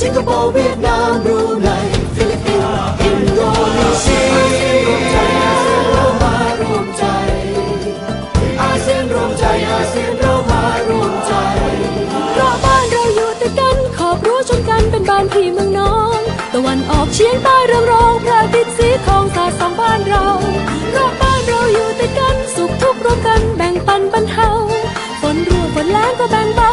สิงคโปร์เวียดนามบรูไนฟิลิปปินส์อินโดนีเซียรวมใจอาเซียนเรามารวมใจอาเซียนรวมใจอาเซียนเรามารวมใจเพราะบ้านเราอยู่ติดกันขอบรั้ชนกันเป็นบ้านพี่เมืองน้องตะวันออกเฉียงใต้เรืองรองพระอาทิตย์สีทองสาดส่องบ้านเราเพราะบ้านเราอยู่ติดกันสุขทุกข์ร่วมกันแบ่งปันบรรเทาฝนรั่วฝนแล้งก็แบ่งเบา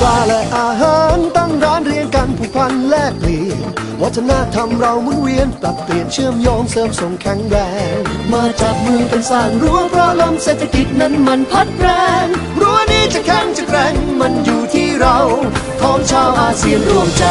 ปลาและอาหารตั้งร้านเรียงกันผูกพันแลกเปลี่ยนวัฒนธรรมเราหมุนเวียนปรับเปลี่ยนเชื่อมโยงเสริมส่งแข็งแรง มาจับมือกันสร้างรั้วเพราะลมเศรษฐกิจนั้นมันพัดแรงรั้วนี้จะแข็งจะแกร่งมันอยู่ที่เราของชาวอาเซียนร่วมใจ